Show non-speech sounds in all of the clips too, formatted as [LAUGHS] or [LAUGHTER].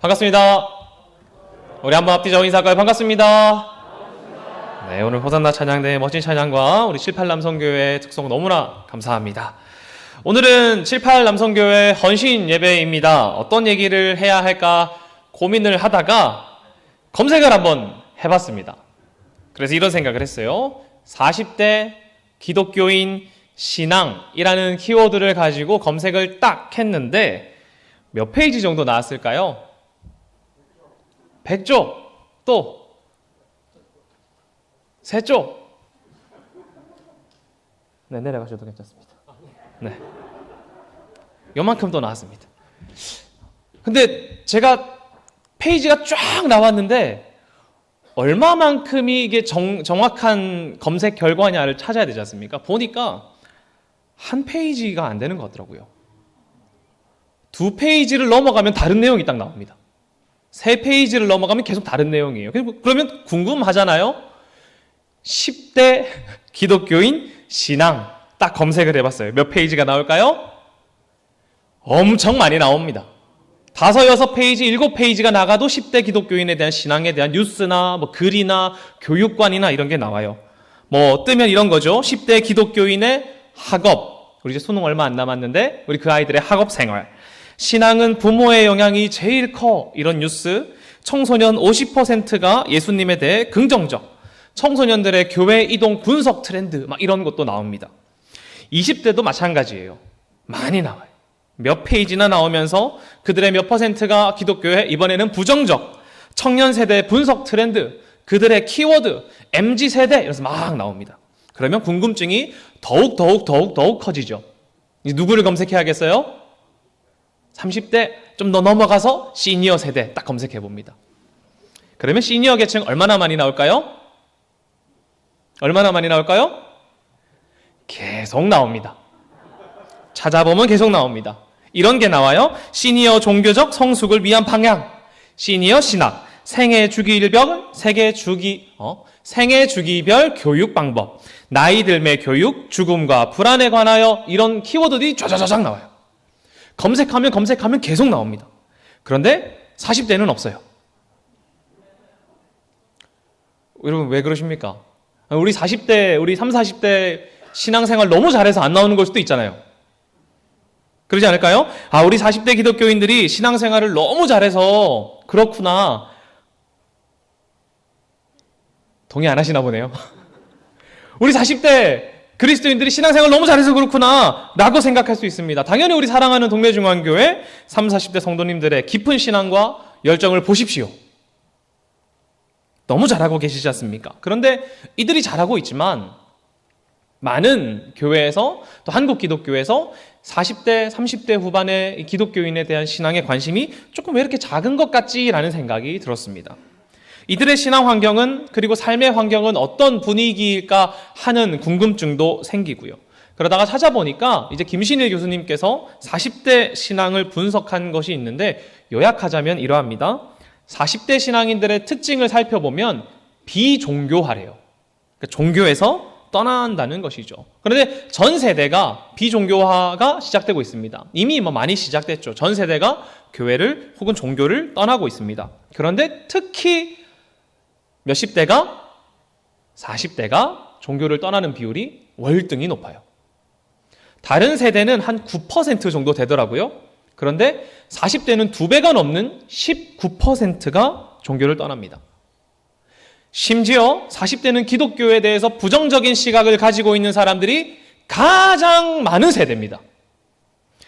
반갑습니다. 우리 한번 앞뒤 인사할까요? 반갑습니다. 네, 오늘 호산나 찬양대 멋진 찬양과 우리 78 남성교회 특송 너무나 감사합니다. 오늘은 78 남성교회 헌신 예배입니다. 어떤 얘기를 해야 할까 고민을 하다가 검색을 한번 해봤습니다. 그래서 이런 생각을 했어요. 40대 기독교인 신앙이라는 키워드를 가지고 검색을 딱 했는데 몇 페이지 정도 나왔을까요? 100쪽 또 3쪽 네 내려가셔도 괜찮습니다 네 요만큼 또 나왔습니다 근데 제가 페이지가 쫙 나왔는데 얼마만큼이 이게 정, 정확한 검색 결과냐를 찾아야 되지 않습니까? 보니까 한 페이지가 안 되는 것 같더라고요. 두 페이지를 넘어가면 다른 내용이 딱 나옵니다. 세 페이지를 넘어가면 계속 다른 내용이에요. 그러면 궁금하잖아요? 10대 기독교인 신앙 딱 검색을 해봤어요. 몇 페이지가 나올까요? 엄청 많이 나옵니다. 다섯 여섯 페이지, 일곱 페이지가 나가도 10대 기독교인에 대한 신앙에 대한 뉴스나 뭐 글이나 교육관이나 이런 게 나와요. 뭐 뜨면 이런 거죠. 10대 기독교인의 학업. 우리 이제 수능 얼마 안 남았는데 우리 그 아이들의 학업 생활. 신앙은 부모의 영향이 제일 커. 이런 뉴스. 청소년 50%가 예수님에 대해 긍정적. 청소년들의 교회 이동 군석 트렌드. 막 이런 것도 나옵니다. 20대도 마찬가지예요. 많이 나와요. 몇 페이지나 나오면서 그들의 몇 퍼센트가 기독교에 이번에는 부정적 청년 세대 분석 트렌드 그들의 키워드 MZ 세대 이래서 막 나옵니다. 그러면 궁금증이 더욱 더욱 더욱 더욱 커지죠. 누구를 검색해야겠어요? 30대 좀 더 넘어가서 시니어 세대 딱 검색해 봅니다. 그러면 시니어 계층 얼마나 많이 나올까요? 얼마나 많이 나올까요? 계속 나옵니다. 찾아보면 계속 나옵니다. 이런 게 나와요. 시니어 종교적 성숙을 위한 방향, 시니어 신학, 생애 주기별, 세계 주기, 어? 생애 주기별 교육 방법, 나이 들매 교육, 죽음과 불안에 관하여 이런 키워드들이 쫙쫙쫙 나와요. 검색하면 검색하면 계속 나옵니다. 그런데 40대는 없어요. 여러분 왜 그러십니까? 우리 40대, 우리 3, 40대 신앙생활 너무 잘해서 안 나오는 걸 수도 있잖아요. 그러지 않을까요? 아, 우리 40대 기독교인들이 신앙생활을 너무 잘해서 그렇구나. 동의 안 하시나 보네요. [LAUGHS] 우리 40대 그리스도인들이 신앙생활 너무 잘해서 그렇구나. 라고 생각할 수 있습니다. 당연히 우리 사랑하는 동네중앙교회 3, 40대 성도님들의 깊은 신앙과 열정을 보십시오. 너무 잘하고 계시지 않습니까? 그런데 이들이 잘하고 있지만 많은 교회에서 또 한국 기독교에서 40대, 30대 후반의 기독교인에 대한 신앙의 관심이 조금 왜 이렇게 작은 것 같지라는 생각이 들었습니다. 이들의 신앙 환경은 그리고 삶의 환경은 어떤 분위기일까 하는 궁금증도 생기고요. 그러다가 찾아보니까 이제 김신일 교수님께서 40대 신앙을 분석한 것이 있는데 요약하자면 이러합니다. 40대 신앙인들의 특징을 살펴보면 비종교화래요. 그러니까 종교에서 떠난다는 것이죠. 그런데 전 세대가 비종교화가 시작되고 있습니다. 이미 뭐 많이 시작됐죠. 전 세대가 교회를 혹은 종교를 떠나고 있습니다. 그런데 특히 몇십 대가 40대가 종교를 떠나는 비율이 월등히 높아요. 다른 세대는 한 9% 정도 되더라고요. 그런데 40대는 두 배가 넘는 19%가 종교를 떠납니다. 심지어 40대는 기독교에 대해서 부정적인 시각을 가지고 있는 사람들이 가장 많은 세대입니다.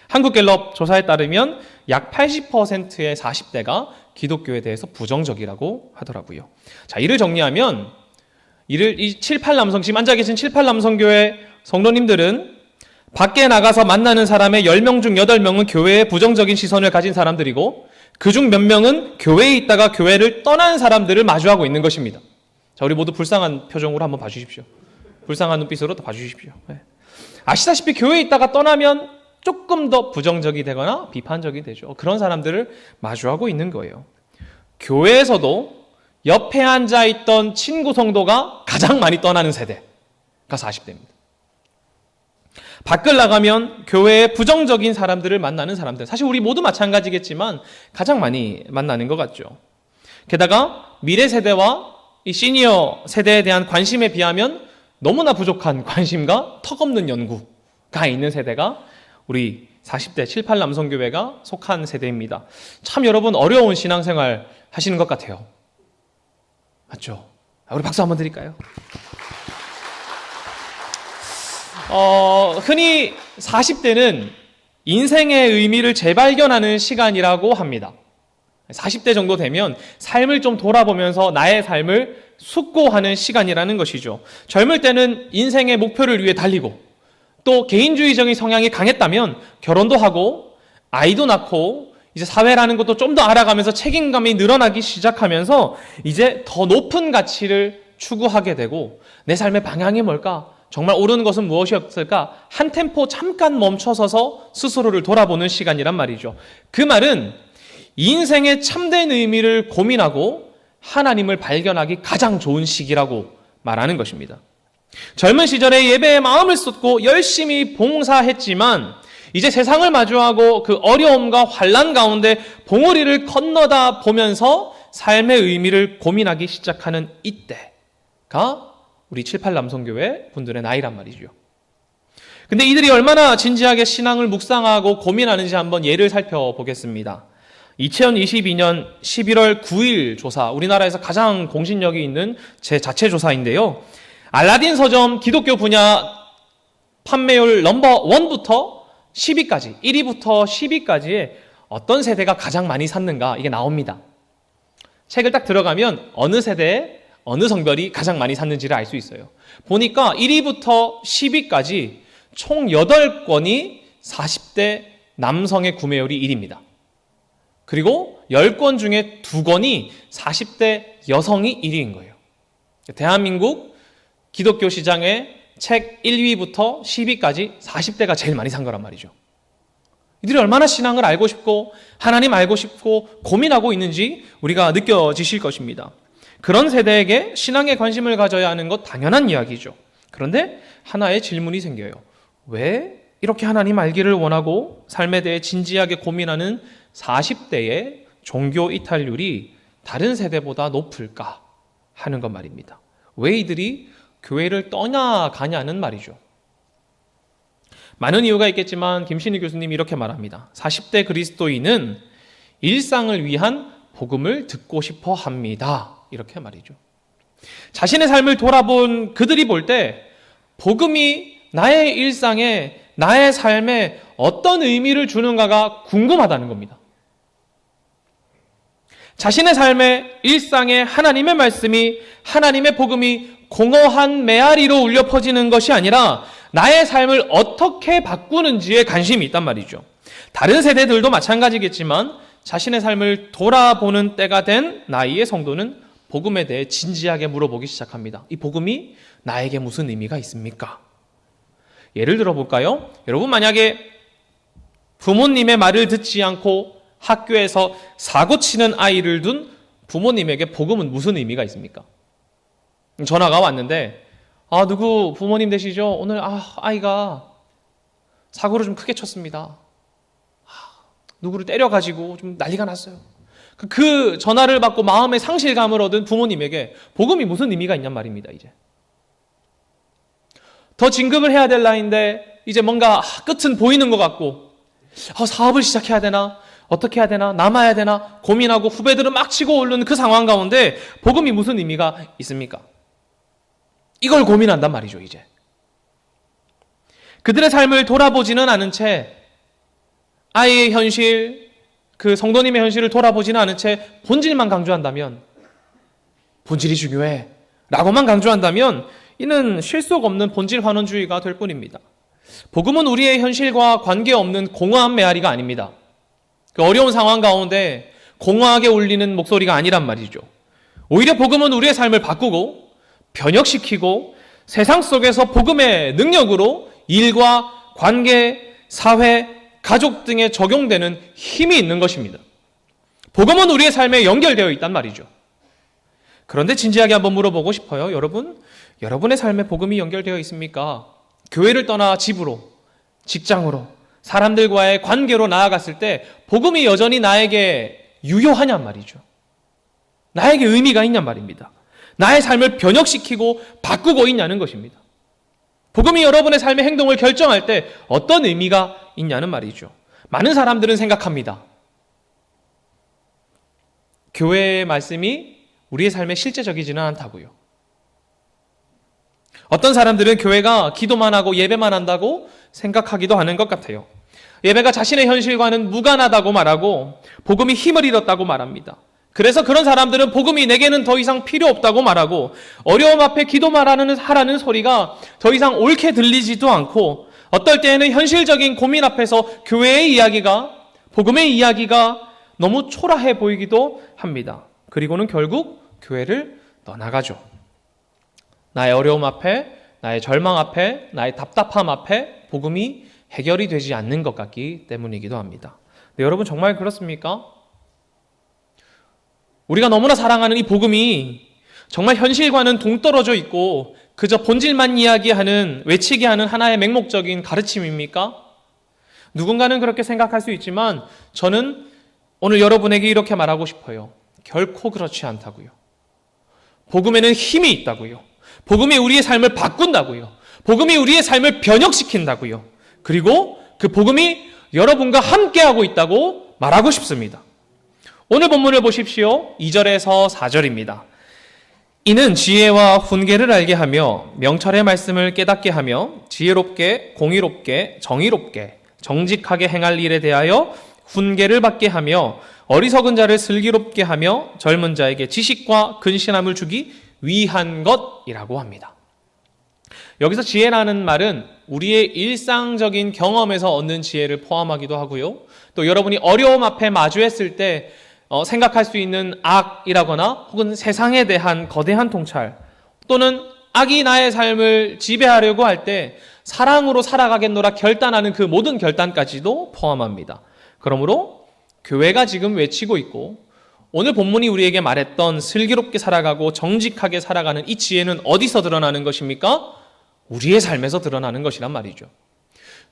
한국갤럽 조사에 따르면 약 80%의 40대가 기독교에 대해서 부정적이라고 하더라고요. 자, 이를 정리하면 이를 이 7, 8 남성 지금 앉아 계신 7, 8 남성교회 성도님들은 밖에 나가서 만나는 사람의 10명 중 8명은 교회에 부정적인 시선을 가진 사람들이고 그 중 몇 명은 교회에 있다가 교회를 떠난 사람들을 마주하고 있는 것입니다. 자, 우리 모두 불쌍한 표정으로 한번 봐주십시오. 불쌍한 눈빛으로 또 봐주십시오. 네. 아시다시피 교회에 있다가 떠나면 조금 더 부정적이 되거나 비판적이 되죠. 그런 사람들을 마주하고 있는 거예요. 교회에서도 옆에 앉아 있던 친구 성도가 가장 많이 떠나는 세대가 40대입니다. 밖을 나가면 교회에 부정적인 사람들을 만나는 사람들. 사실 우리 모두 마찬가지겠지만 가장 많이 만나는 것 같죠. 게다가 미래 세대와 이 시니어 세대에 대한 관심에 비하면 너무나 부족한 관심과 턱없는 연구가 있는 세대가 우리 40대 78 남성교회가 속한 세대입니다. 참 여러분 어려운 신앙생활 하시는 것 같아요. 맞죠? 우리 박수 한번 드릴까요? 어, 흔히 40대는 인생의 의미를 재발견하는 시간이라고 합니다. 40대 정도 되면 삶을 좀 돌아보면서 나의 삶을 숙고하는 시간이라는 것이죠. 젊을 때는 인생의 목표를 위해 달리고 또 개인주의적인 성향이 강했다면 결혼도 하고 아이도 낳고 이제 사회라는 것도 좀 더 알아가면서 책임감이 늘어나기 시작하면서 이제 더 높은 가치를 추구하게 되고 내 삶의 방향이 뭘까? 정말 옳은 것은 무엇이었을까? 한 템포 잠깐 멈춰서서 스스로를 돌아보는 시간이란 말이죠. 그 말은 인생의 참된 의미를 고민하고 하나님을 발견하기 가장 좋은 시기라고 말하는 것입니다. 젊은 시절에 예배에 마음을 쏟고 열심히 봉사했지만 이제 세상을 마주하고 그 어려움과 환란 가운데 봉우리를 건너다 보면서 삶의 의미를 고민하기 시작하는 이때가 우리 7, 8 남성교회 분들의 나이란 말이죠. 근데 이들이 얼마나 진지하게 신앙을 묵상하고 고민하는지 한번 예를 살펴보겠습니다. 2022년 11월 9일 조사, 우리나라에서 가장 공신력이 있는 제 자체 조사인데요. 알라딘 서점 기독교 분야 판매율 넘버 1부터 10위까지, 1위부터 10위까지의 어떤 세대가 가장 많이 샀는가 이게 나옵니다. 책을 딱 들어가면 어느 세대에 어느 성별이 가장 많이 샀는지를 알 수 있어요. 보니까 1위부터 10위까지 총 8권이 40대 남성의 구매율이 1위입니다. 그리고 10권 중에 2권이 40대 여성이 1위인 거예요. 대한민국 기독교 시장의 책 1위부터 10위까지 40대가 제일 많이 산 거란 말이죠. 이들이 얼마나 신앙을 알고 싶고 하나님 알고 싶고 고민하고 있는지 우리가 느껴지실 것입니다. 그런 세대에게 신앙에 관심을 가져야 하는 것 당연한 이야기죠. 그런데 하나의 질문이 생겨요. 왜 이렇게 하나님 알기를 원하고 삶에 대해 진지하게 고민하는 40대의 종교 이탈률이 다른 세대보다 높을까 하는 것 말입니다. 왜 이들이 교회를 떠나가냐는 말이죠. 많은 이유가 있겠지만 김신희 교수님이 이렇게 말합니다. 40대 그리스도인은 일상을 위한 복음을 듣고 싶어 합니다. 이렇게 말이죠. 자신의 삶을 돌아본 그들이 볼 때 복음이 나의 일상에 나의 삶에 어떤 의미를 주는가가 궁금하다는 겁니다. 자신의 삶의 일상에 하나님의 말씀이 하나님의 복음이 공허한 메아리로 울려 퍼지는 것이 아니라 나의 삶을 어떻게 바꾸는지에 관심이 있단 말이죠. 다른 세대들도 마찬가지겠지만 자신의 삶을 돌아보는 때가 된 나이의 성도는 복음에 대해 진지하게 물어보기 시작합니다. 이 복음이 나에게 무슨 의미가 있습니까? 예를 들어 볼까요? 여러분 만약에 부모님의 말을 듣지 않고 학교에서 사고 치는 아이를 둔 부모님에게 복음은 무슨 의미가 있습니까? 전화가 왔는데 아 누구 부모님 되시죠? 오늘 아 아이가 사고를 좀 크게 쳤습니다. 아, 누구를 때려가지고 좀 난리가 났어요. 그, 그 전화를 받고 마음의 상실감을 얻은 부모님에게 복음이 무슨 의미가 있냔 말입니다. 이제 더 진급을 해야 될 나이인데 이제 뭔가 끝은 보이는 것 같고 어, 사업을 시작해야 되나 어떻게 해야 되나 남아야 되나 고민하고 후배들은 막 치고 오르는 그 상황 가운데 복음이 무슨 의미가 있습니까? 이걸 고민한단 말이죠 이제 그들의 삶을 돌아보지는 않은 채 아이의 현실 그 성도님의 현실을 돌아보지는 않은 채 본질만 강조한다면 본질이 중요해 라고만 강조한다면 이는 실속 없는 본질 환원주의가 될 뿐입니다. 복음은 우리의 현실과 관계없는 공허한 메아리가 아닙니다. 그 어려운 상황 가운데 공허하게 울리는 목소리가 아니란 말이죠. 오히려 복음은 우리의 삶을 바꾸고 변혁시키고 세상 속에서 복음의 능력으로 일과 관계, 사회, 가족 등에 적용되는 힘이 있는 것입니다. 복음은 우리의 삶에 연결되어 있단 말이죠. 그런데 진지하게 한번 물어보고 싶어요. 여러분, 여러분의 삶에 복음이 연결되어 있습니까? 교회를 떠나 집으로, 직장으로, 사람들과의 관계로 나아갔을 때 복음이 여전히 나에게 유효하냔 말이죠. 나에게 의미가 있냔 말입니다. 나의 삶을 변혁시키고 바꾸고 있냐는 것입니다. 복음이 여러분의 삶의 행동을 결정할 때 어떤 의미가 있냐는 말이죠. 많은 사람들은 생각합니다. 교회의 말씀이 우리의 삶에 실제적이지는 않다고요. 어떤 사람들은 교회가 기도만 하고 예배만 한다고 생각하기도 하는 것 같아요. 예배가 자신의 현실과는 무관하다고 말하고 복음이 힘을 잃었다고 말합니다. 그래서 그런 사람들은 복음이 내게는 더 이상 필요 없다고 말하고 어려움 앞에 기도만 하는 하라는 소리가 더 이상 옳게 들리지도 않고 어떨 때에는 현실적인 고민 앞에서 교회의 이야기가 복음의 이야기가 너무 초라해 보이기도 합니다. 그리고는 결국 교회를 떠나가죠. 나의 어려움 앞에, 나의 절망 앞에, 나의 답답함 앞에 복음이 해결이 되지 않는 것 같기 때문이기도 합니다. 네, 여러분 정말 그렇습니까? 우리가 너무나 사랑하는 이 복음이 정말 현실과는 동떨어져 있고 그저 본질만 이야기하는 외치게 하는 하나의 맹목적인 가르침입니까? 누군가는 그렇게 생각할 수 있지만 저는 오늘 여러분에게 이렇게 말하고 싶어요. 결코 그렇지 않다고요. 복음에는 힘이 있다고요. 복음이 우리의 삶을 바꾼다고요. 복음이 우리의 삶을 변혁시킨다고요. 그리고 그 복음이 여러분과 함께하고 있다고 말하고 싶습니다. 오늘 본문을 보십시오. 2절에서 4절입니다. 이는 지혜와 훈계를 알게 하며 명철의 말씀을 깨닫게 하며 지혜롭게 공의롭게 정의롭게 정직하게 행할 일에 대하여 훈계를 받게 하며 어리석은 자를 슬기롭게 하며 젊은 자에게 지식과 근신함을 주기 위한 것이라고 합니다. 여기서 지혜라는 말은 우리의 일상적인 경험에서 얻는 지혜를 포함하기도 하고요. 또 여러분이 어려움 앞에 마주했을 때 어, 생각할 수 있는 악이라거나 혹은 세상에 대한 거대한 통찰 또는 악이 나의 삶을 지배하려고 할 때 사랑으로 살아가겠노라 결단하는 그 모든 결단까지도 포함합니다. 그러므로 교회가 지금 외치고 있고 오늘 본문이 우리에게 말했던 슬기롭게 살아가고 정직하게 살아가는 이 지혜는 어디서 드러나는 것입니까? 우리의 삶에서 드러나는 것이란 말이죠.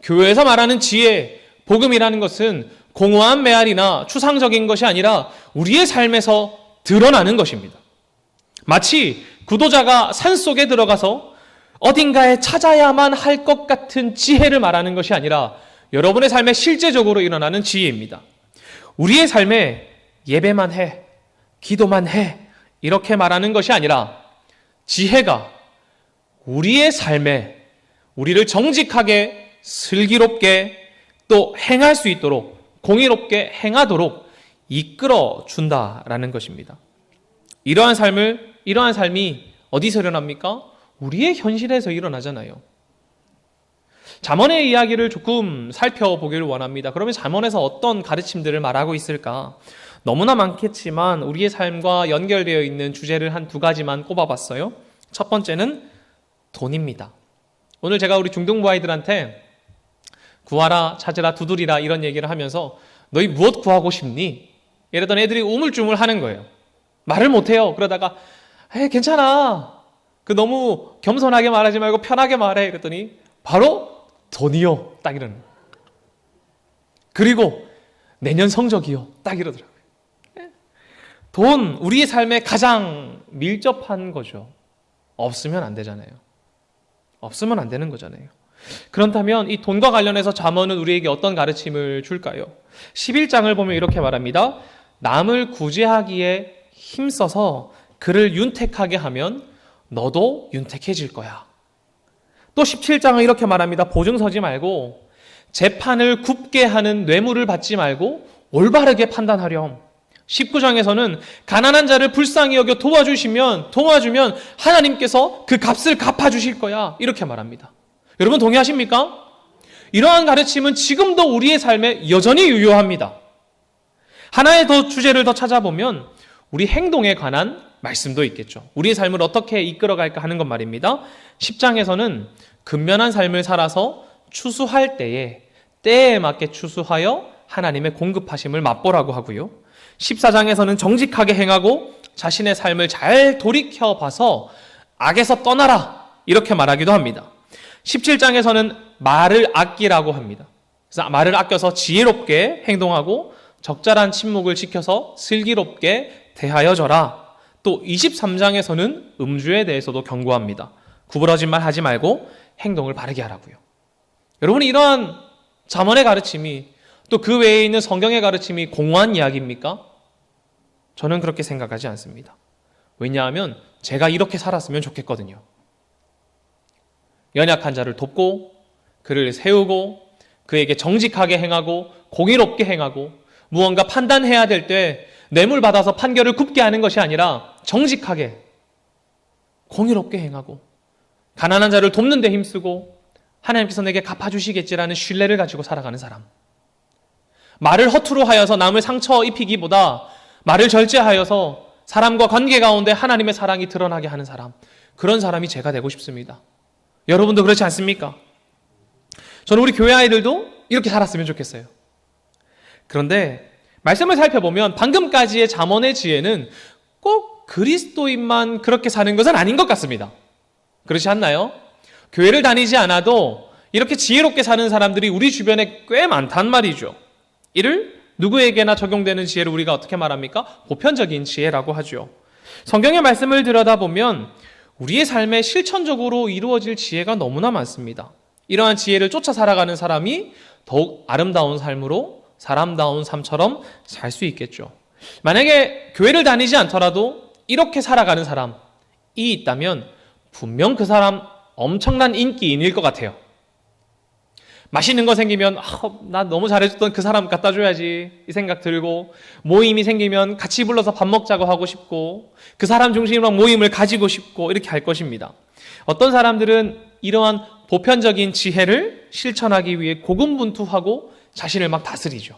교회에서 말하는 지혜, 복음이라는 것은 공허한 메아리나 추상적인 것이 아니라 우리의 삶에서 드러나는 것입니다. 마치 구도자가 산 속에 들어가서 어딘가에 찾아야만 할 것 같은 지혜를 말하는 것이 아니라 여러분의 삶에 실제적으로 일어나는 지혜입니다. 우리의 삶에 예배만 해, 기도만 해, 이렇게 말하는 것이 아니라 지혜가 우리의 삶에 우리를 정직하게, 슬기롭게 또 행할 수 있도록 공의롭게 행하도록 이끌어 준다라는 것입니다. 이러한 삶을 이러한 삶이 어디서 일어납니까? 우리의 현실에서 일어나잖아요. 잠언의 이야기를 조금 살펴보기를 원합니다. 그러면 잠언에서 어떤 가르침들을 말하고 있을까? 너무나 많겠지만 우리의 삶과 연결되어 있는 주제를 한 두 가지만 꼽아봤어요. 첫 번째는 돈입니다. 오늘 제가 우리 중등부 아이들한테 구하라, 찾으라, 두드리라 이런 얘기를 하면서 너희 무엇 구하고 싶니? 이러던 애들이 우물쭈물 하는 거예요. 말을 못해요. 그러다가 에 괜찮아. 그 너무 겸손하게 말하지 말고 편하게 말해. 그랬더니 바로 돈이요. 딱 이러는. 그리고 내년 성적이요. 딱 이러더라고요. 돈, 우리의 삶에 가장 밀접한 거죠. 없으면 안 되잖아요. 없으면 안 되는 거잖아요. 그렇다면 이 돈과 관련해서 잠언은 우리에게 어떤 가르침을 줄까요? 11장을 보면 이렇게 말합니다. 남을 구제하기에 힘써서 그를 윤택하게 하면 너도 윤택해질 거야. 또 17장은 이렇게 말합니다. 보증 서지 말고 재판을 굽게 하는 뇌물을 받지 말고 올바르게 판단하렴. 19장에서는 가난한 자를 불쌍히 여겨 도와주시면 도와주면 하나님께서 그 값을 갚아 주실 거야. 이렇게 말합니다. 여러분 동의하십니까? 이러한 가르침은 지금도 우리의 삶에 여전히 유효합니다. 하나의 더 주제를 더 찾아보면 우리 행동에 관한 말씀도 있겠죠. 우리의 삶을 어떻게 이끌어갈까 하는 것 말입니다. 10장에서는 근면한 삶을 살아서 추수할 때에 때에 맞게 추수하여 하나님의 공급하심을 맛보라고 하고요. 14장에서는 정직하게 행하고 자신의 삶을 잘 돌이켜 봐서 악에서 떠나라 이렇게 말하기도 합니다. 17장에서는 말을 아끼라고 합니다. 그래서 말을 아껴서 지혜롭게 행동하고 적절한 침묵을 지켜서 슬기롭게 대하여 져라. 또 23장에서는 음주에 대해서도 경고합니다. 구부러진 말 하지 말고 행동을 바르게 하라고요. 여러분 이러한 잠언의 가르침이 또 그 외에 있는 성경의 가르침이 공허한 이야기입니까? 저는 그렇게 생각하지 않습니다. 왜냐하면 제가 이렇게 살았으면 좋겠거든요. 연약한 자를 돕고 그를 세우고 그에게 정직하게 행하고 공의롭게 행하고 무언가 판단해야 될 때 뇌물 받아서 판결을 굽게 하는 것이 아니라 정직하게 공의롭게 행하고 가난한 자를 돕는 데 힘쓰고 하나님께서 내게 갚아주시겠지라는 신뢰를 가지고 살아가는 사람. 말을 허투루 하여서 남을 상처 입히기보다 말을 절제하여서 사람과 관계 가운데 하나님의 사랑이 드러나게 하는 사람. 그런 사람이 제가 되고 싶습니다. 여러분도 그렇지 않습니까? 저는 우리 교회 아이들도 이렇게 살았으면 좋겠어요. 그런데 말씀을 살펴보면 방금까지의 잠언의 지혜는 꼭 그리스도인만 그렇게 사는 것은 아닌 것 같습니다. 그렇지 않나요? 교회를 다니지 않아도 이렇게 지혜롭게 사는 사람들이 우리 주변에 꽤 많단 말이죠. 이를 누구에게나 적용되는 지혜를 우리가 어떻게 말합니까? 보편적인 지혜라고 하죠. 성경의 말씀을 들여다보면 우리의 삶에 실천적으로 이루어질 지혜가 너무나 많습니다. 이러한 지혜를 쫓아 살아가는 사람이 더욱 아름다운 삶으로 사람다운 삶처럼 살 수 있겠죠. 만약에 교회를 다니지 않더라도 이렇게 살아가는 사람이 있다면 분명 그 사람 엄청난 인기인일 것 같아요. 맛있는 거 생기면 아, 나 너무 잘해줬던 그 사람 갖다 줘야지 이 생각 들고 모임이 생기면 같이 불러서 밥 먹자고 하고 싶고 그 사람 중심으로 모임을 가지고 싶고 이렇게 할 것입니다. 어떤 사람들은 이러한 보편적인 지혜를 실천하기 위해 고군분투하고 자신을 막 다스리죠.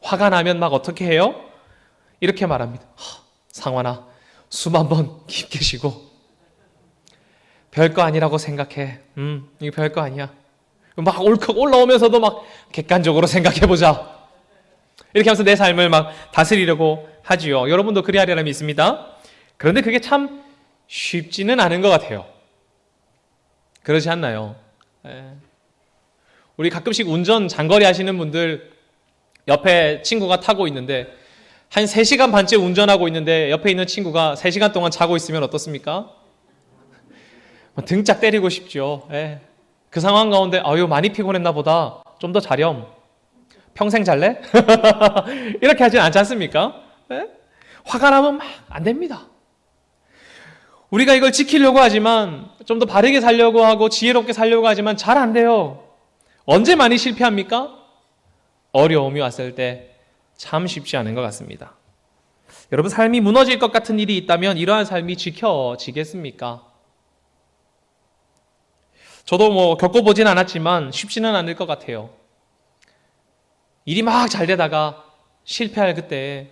화가 나면 막 어떻게 해요? 이렇게 말합니다. 상환아, 숨 한 번 깊게 쉬고 별거 아니라고 생각해. 음, 이거 별거 아니야. 막 올컥 올라오면서도 막 객관적으로 생각해보자. 이렇게 하면서 내 삶을 막 다스리려고 하지요. 여러분도 그리 하리라 믿습니다. 그런데 그게 참 쉽지는 않은 것 같아요. 그렇지 않나요? 예. 우리 가끔씩 운전 장거리 하시는 분들 옆에 친구가 타고 있는데 한 3시간 반째 운전하고 있는데 옆에 있는 친구가 3시간 동안 자고 있으면 어떻습니까? 등짝 때리고 싶죠. 예. 그 상황 가운데 아유 많이 피곤했나 보다. 좀 더 자렴. 평생 잘래? [LAUGHS] 이렇게 하진 않지 않습니까? 예? 화가 나면 막 안 됩니다. 우리가 이걸 지키려고 하지만 좀 더 바르게 살려고 하고 지혜롭게 살려고 하지만 잘 안 돼요. 언제 많이 실패합니까? 어려움이 왔을 때 참 쉽지 않은 것 같습니다. 여러분 삶이 무너질 것 같은 일이 있다면 이러한 삶이 지켜지겠습니까? 저도 뭐 겪어보진 않았지만 쉽지는 않을 것 같아요. 일이 막 잘 되다가 실패할 그때,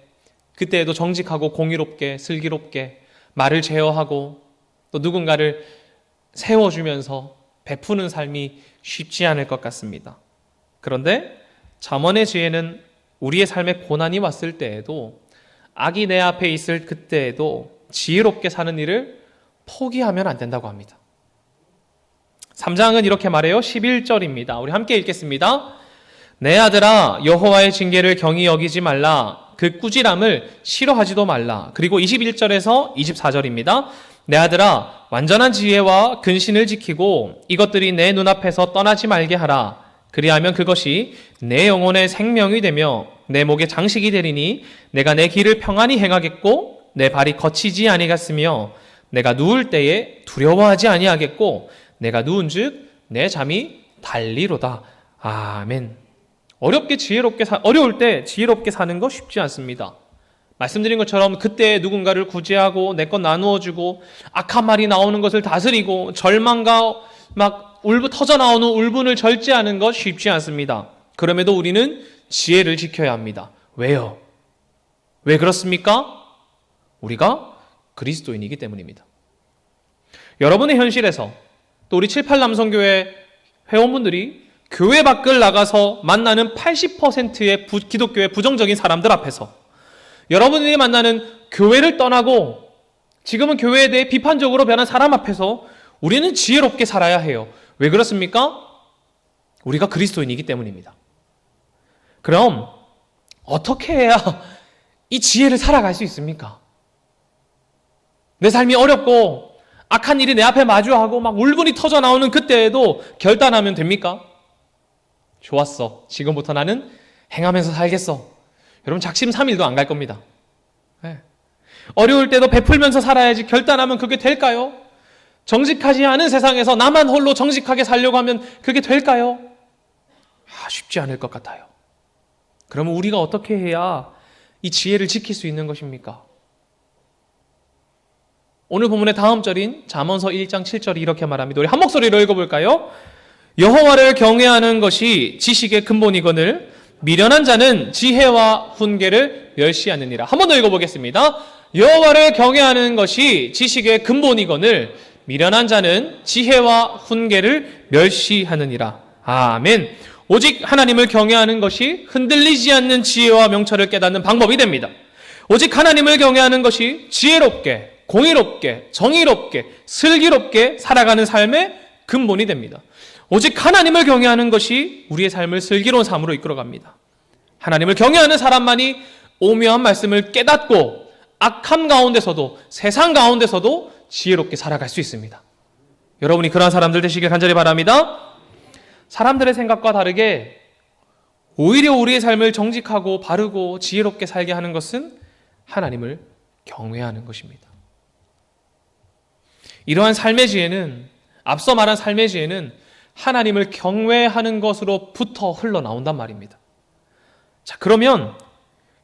그때에도 정직하고 공의롭게, 슬기롭게 말을 제어하고 또 누군가를 세워주면서 베푸는 삶이 쉽지 않을 것 같습니다. 그런데 잠언의 지혜는 우리의 삶에 고난이 왔을 때에도 악이 내 앞에 있을 그때에도 지혜롭게 사는 일을 포기하면 안 된다고 합니다. 3장은 이렇게 말해요. 11절입니다. 우리 함께 읽겠습니다. 내 아들아 여호와의 징계를 경히 여기지 말라. 그 꾸지람을 싫어하지도 말라. 그리고 21절에서 24절입니다. 내 아들아 완전한 지혜와 근신을 지키고 이것들이 내 눈앞에서 떠나지 말게 하라. 그리하면 그것이 내 영혼의 생명이 되며 내 목의 장식이 되리니 내가 내 길을 평안히 행하겠고 내 발이 거치지 아니겠으며 내가 누울 때에 두려워하지 아니하겠고 내가 누운즉 내 잠이 달리로다. 아멘. 어렵게 지혜롭게 사, 어려울 때 지혜롭게 사는 거 쉽지 않습니다. 말씀드린 것처럼 그때 누군가를 구제하고 내 것 나누어 주고 악한 말이 나오는 것을 다스리고 절망과 막 울부 터져 나오는 울분을 절제하는 것 쉽지 않습니다. 그럼에도 우리는 지혜를 지켜야 합니다. 왜요? 왜 그렇습니까? 우리가 그리스도인이기 때문입니다. 여러분의 현실에서 또 우리 7, 8 남성교회 회원분들이 교회 밖을 나가서 만나는 80%의 부, 기독교의 부정적인 사람들 앞에서 여러분들이 만나는 교회를 떠나고 지금은 교회에 대해 비판적으로 변한 사람 앞에서 우리는 지혜롭게 살아야 해요. 왜 그렇습니까? 우리가 그리스도인이기 때문입니다. 그럼 어떻게 해야 이 지혜를 살아갈 수 있습니까? 내 삶이 어렵고 악한 일이 내 앞에 마주하고 막 울분이 터져 나오는 그때에도 결단하면 됩니까? 좋았어. 지금부터 나는 행하면서 살겠어. 여러분 작심 삼일도 안 갈 겁니다. 네. 어려울 때도 베풀면서 살아야지 결단하면 그게 될까요? 정직하지 않은 세상에서 나만 홀로 정직하게 살려고 하면 그게 될까요? 아, 쉽지 않을 것 같아요. 그러면 우리가 어떻게 해야 이 지혜를 지킬 수 있는 것입니까? 오늘 본문의 다음 절인 잠언서 1장 7절이 이렇게 말합니다. 우리 한 목소리로 읽어볼까요? 여호와를 경외하는 것이 지식의 근본이거늘 미련한 자는 지혜와 훈계를 멸시하느니라. 한 번 더 읽어보겠습니다. 여호와를 경외하는 것이 지식의 근본이거늘 미련한 자는 지혜와 훈계를 멸시하느니라. 아멘. 오직 하나님을 경외하는 것이 흔들리지 않는 지혜와 명철을 깨닫는 방법이 됩니다. 오직 하나님을 경외하는 것이 지혜롭게, 공의롭게, 정의롭게, 슬기롭게 살아가는 삶의 근본이 됩니다. 오직 하나님을 경외하는 것이 우리의 삶을 슬기로운 삶으로 이끌어갑니다. 하나님을 경외하는 사람만이 오묘한 말씀을 깨닫고 악함 가운데서도 세상 가운데서도 지혜롭게 살아갈 수 있습니다. 여러분이 그러한 사람들 되시길 간절히 바랍니다. 사람들의 생각과 다르게 오히려 우리의 삶을 정직하고 바르고 지혜롭게 살게 하는 것은 하나님을 경외하는 것입니다. 이러한 삶의 지혜는 앞서 말한 삶의 지혜는 하나님을 경외하는 것으로부터 흘러나온단 말입니다. 자, 그러면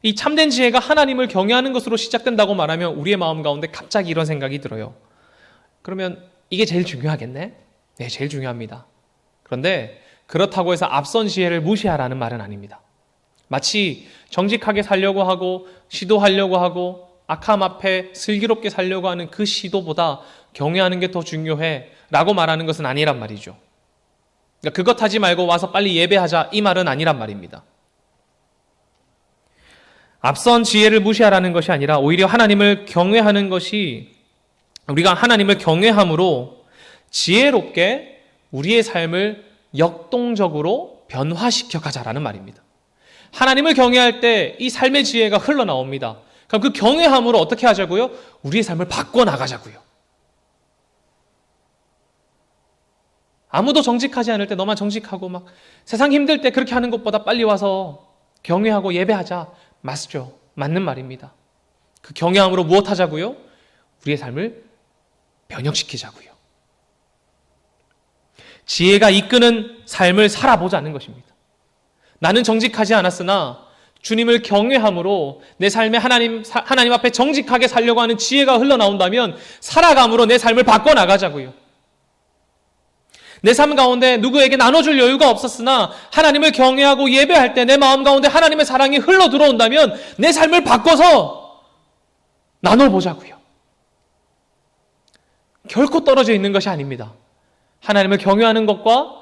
이 참된 지혜가 하나님을 경외하는 것으로 시작된다고 말하면 우리의 마음 가운데 갑자기 이런 생각이 들어요. 그러면 이게 제일 중요하겠네? 네, 제일 중요합니다. 그런데 그렇다고 해서 앞선 지혜를 무시하라는 말은 아닙니다. 마치 정직하게 살려고 하고 시도하려고 하고 악함 앞에 슬기롭게 살려고 하는 그 시도보다 경외하는 게 더 중요해 라고 말하는 것은 아니란 말이죠. 그러니까 그것 하지 말고 와서 빨리 예배하자 이 말은 아니란 말입니다. 앞선 지혜를 무시하라는 것이 아니라 오히려 하나님을 경외하는 것이 우리가 하나님을 경외함으로 지혜롭게 우리의 삶을 역동적으로 변화시켜 가자라는 말입니다. 하나님을 경외할 때 이 삶의 지혜가 흘러나옵니다. 그럼 그 경외함으로 어떻게 하자고요? 우리의 삶을 바꿔 나가자고요. 아무도 정직하지 않을 때 너만 정직하고 막 세상 힘들 때 그렇게 하는 것보다 빨리 와서 경외하고 예배하자. 맞죠. 맞는 말입니다. 그 경외함으로 무엇 하자고요? 우리의 삶을 변혁시키자고요. 지혜가 이끄는 삶을 살아보자는 것입니다. 나는 정직하지 않았으나 주님을 경외함으로 내 삶에 하나님, 하나님 앞에 정직하게 살려고 하는 지혜가 흘러나온다면 살아감으로 내 삶을 바꿔나가자고요. 내 삶 가운데 누구에게 나눠줄 여유가 없었으나 하나님을 경외하고 예배할 때 내 마음 가운데 하나님의 사랑이 흘러 들어온다면 내 삶을 바꿔서 나눠보자고요. 결코 떨어져 있는 것이 아닙니다. 하나님을 경외하는 것과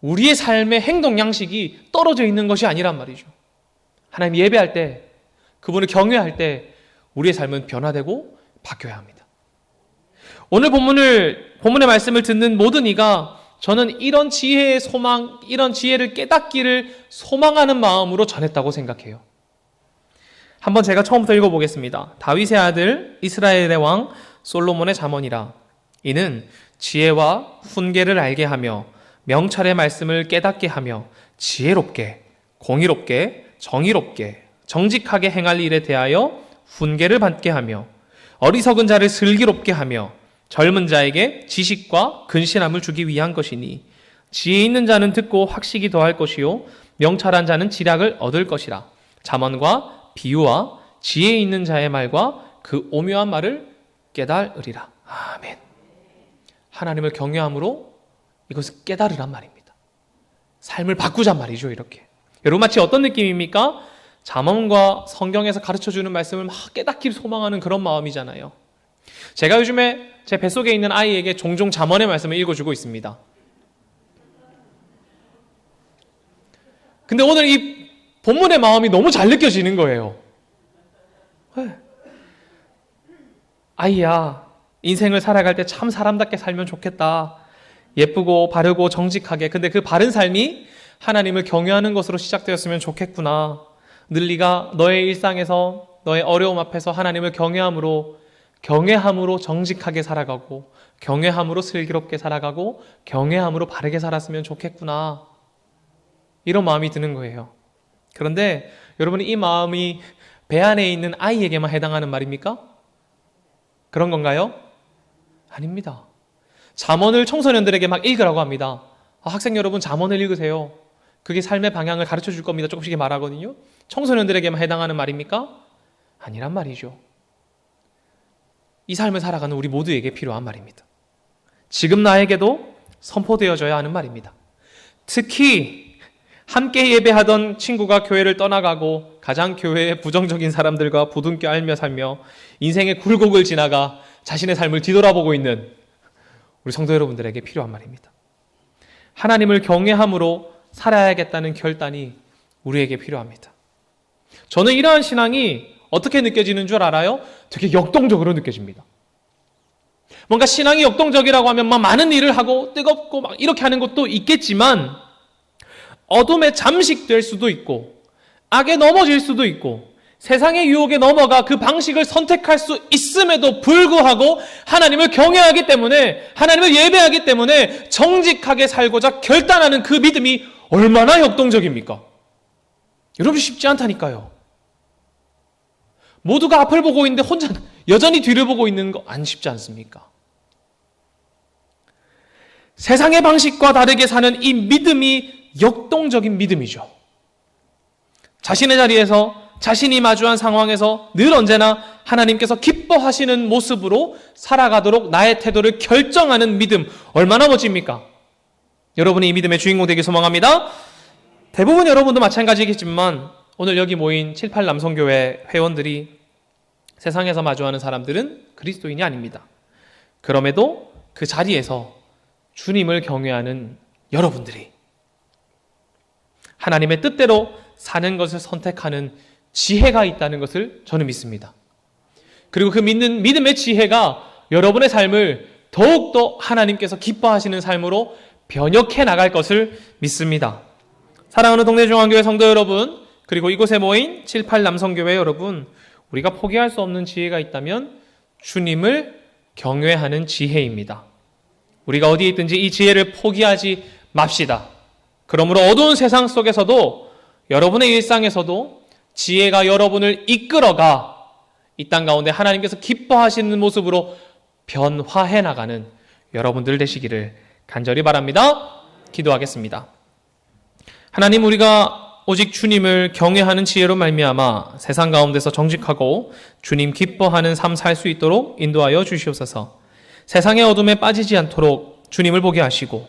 우리의 삶의 행동 양식이 떨어져 있는 것이 아니란 말이죠. 하나님 예배할 때, 그분을 경외할 때 우리의 삶은 변화되고 바뀌어야 합니다. 오늘 본문을, 본문의 말씀을 듣는 모든 이가 저는 이런 지혜의 소망, 이런 지혜를 깨닫기를 소망하는 마음으로 전했다고 생각해요. 한번 제가 처음부터 읽어보겠습니다. 다윗의 아들 이스라엘의 왕 솔로몬의 자언이라 이는 지혜와 훈계를 알게 하며 명찰의 말씀을 깨닫게 하며 지혜롭게 공의롭게 정의롭게 정직하게 행할 일에 대하여 훈계를 받게 하며 어리석은 자를 슬기롭게 하며 젊은 자에게 지식과 근신함을 주기 위한 것이니 지혜 있는 자는 듣고 확식이 더할 것이요 명찰한 자는 지략을 얻을 것이라 잠언과 비유와 지혜 있는 자의 말과 그 오묘한 말을 깨달으리라 아멘. 하나님을 경외함으로 이것을 깨달으란 말입니다. 삶을 바꾸잔 말이죠, 이렇게. 여러분 마치 어떤 느낌입니까? 잠언과 성경에서 가르쳐 주는 말씀을 막 깨닫기를 소망하는 그런 마음이잖아요. 제가 요즘에 제 뱃속에 있는 아이에게 종종 잠언의 말씀을 읽어주고 있습니다. 근데 오늘 이 본문의 마음이 너무 잘 느껴지는 거예요. 아이야, 인생을 살아갈 때 참 사람답게 살면 좋겠다. 예쁘고 바르고 정직하게. 근데 그 바른 삶이 하나님을 경외하는 것으로 시작되었으면 좋겠구나. 늘 네가 너의 일상에서 너의 어려움 앞에서 하나님을 경외함으로 경외함으로 정직하게 살아가고 경외함으로 슬기롭게 살아가고 경외함으로 바르게 살았으면 좋겠구나. 이런 마음이 드는 거예요. 그런데 여러분이 이 마음이 배 안에 있는 아이에게만 해당하는 말입니까? 그런 건가요? 아닙니다. 잠언을 청소년들에게 막 읽으라고 합니다. 아, 학생 여러분 잠언을 읽으세요. 그게 삶의 방향을 가르쳐 줄 겁니다. 조금씩 말하거든요. 청소년들에게만 해당하는 말입니까? 아니란 말이죠. 이 삶을 살아가는 우리 모두에게 필요한 말입니다. 지금 나에게도 선포되어져야 하는 말입니다. 특히 함께 예배하던 친구가 교회를 떠나가고 가장 교회에 부정적인 사람들과 부둥켜 알며 살며 인생의 굴곡을 지나가 자신의 삶을 뒤돌아보고 있는 우리 성도 여러분들에게 필요한 말입니다. 하나님을 경외함으로 살아야겠다는 결단이 우리에게 필요합니다. 저는 이러한 신앙이 어떻게 느껴지는 줄 알아요? 되게 역동적으로 느껴집니다. 뭔가 신앙이 역동적이라고 하면 막 많은 일을 하고 뜨겁고 막 이렇게 하는 것도 있겠지만 어둠에 잠식될 수도 있고 악에 넘어질 수도 있고 세상의 유혹에 넘어가 그 방식을 선택할 수 있음에도 불구하고 하나님을 경외하기 때문에 하나님을 예배하기 때문에 정직하게 살고자 결단하는 그 믿음이 얼마나 역동적입니까? 여러분 쉽지 않다니까요. 모두가 앞을 보고 있는데 혼자 여전히 뒤를 보고 있는 거 안 쉽지 않습니까? 세상의 방식과 다르게 사는 이 믿음이 역동적인 믿음이죠. 자신의 자리에서 자신이 마주한 상황에서 늘 언제나 하나님께서 기뻐하시는 모습으로 살아가도록 나의 태도를 결정하는 믿음 얼마나 멋집니까? 여러분이 이 믿음의 주인공 되길 소망합니다. 대부분 여러분도 마찬가지겠지만 오늘 여기 모인 7, 8 남성교회 회원들이 세상에서 마주하는 사람들은 그리스도인이 아닙니다. 그럼에도 그 자리에서 주님을 경외하는 여러분들이 하나님의 뜻대로 사는 것을 선택하는 지혜가 있다는 것을 저는 믿습니다. 그리고 그 믿는 믿음의 지혜가 여러분의 삶을 더욱더 하나님께서 기뻐하시는 삶으로 변혁해 나갈 것을 믿습니다. 사랑하는 동네 중앙교회 성도 여러분, 그리고 이곳에 모인 7, 8 남성교회 여러분, 우리가 포기할 수 없는 지혜가 있다면 주님을 경외하는 지혜입니다. 우리가 어디에 있든지 이 지혜를 포기하지 맙시다. 그러므로 어두운 세상 속에서도 여러분의 일상에서도 지혜가 여러분을 이끌어가 이 땅 가운데 하나님께서 기뻐하시는 모습으로 변화해 나가는 여러분들 되시기를 간절히 바랍니다. 기도하겠습니다. 하나님 우리가 오직 주님을 경외하는 지혜로 말미암아 세상 가운데서 정직하고 주님 기뻐하는 삶 살 수 있도록 인도하여 주시옵소서. 세상의 어둠에 빠지지 않도록 주님을 보게 하시고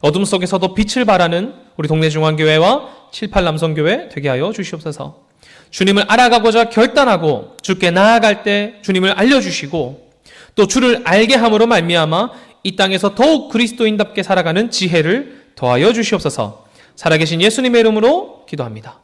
어둠 속에서도 빛을 발하는 우리 동네 중앙교회와 7, 8 남성교회 되게 하여 주시옵소서. 주님을 알아가고자 결단하고 주께 나아갈 때 주님을 알려주시고 또 주를 알게 함으로 말미암아 이 땅에서 더욱 그리스도인답게 살아가는 지혜를 더하여 주시옵소서. 살아계신 예수님의 이름으로 기도합니다.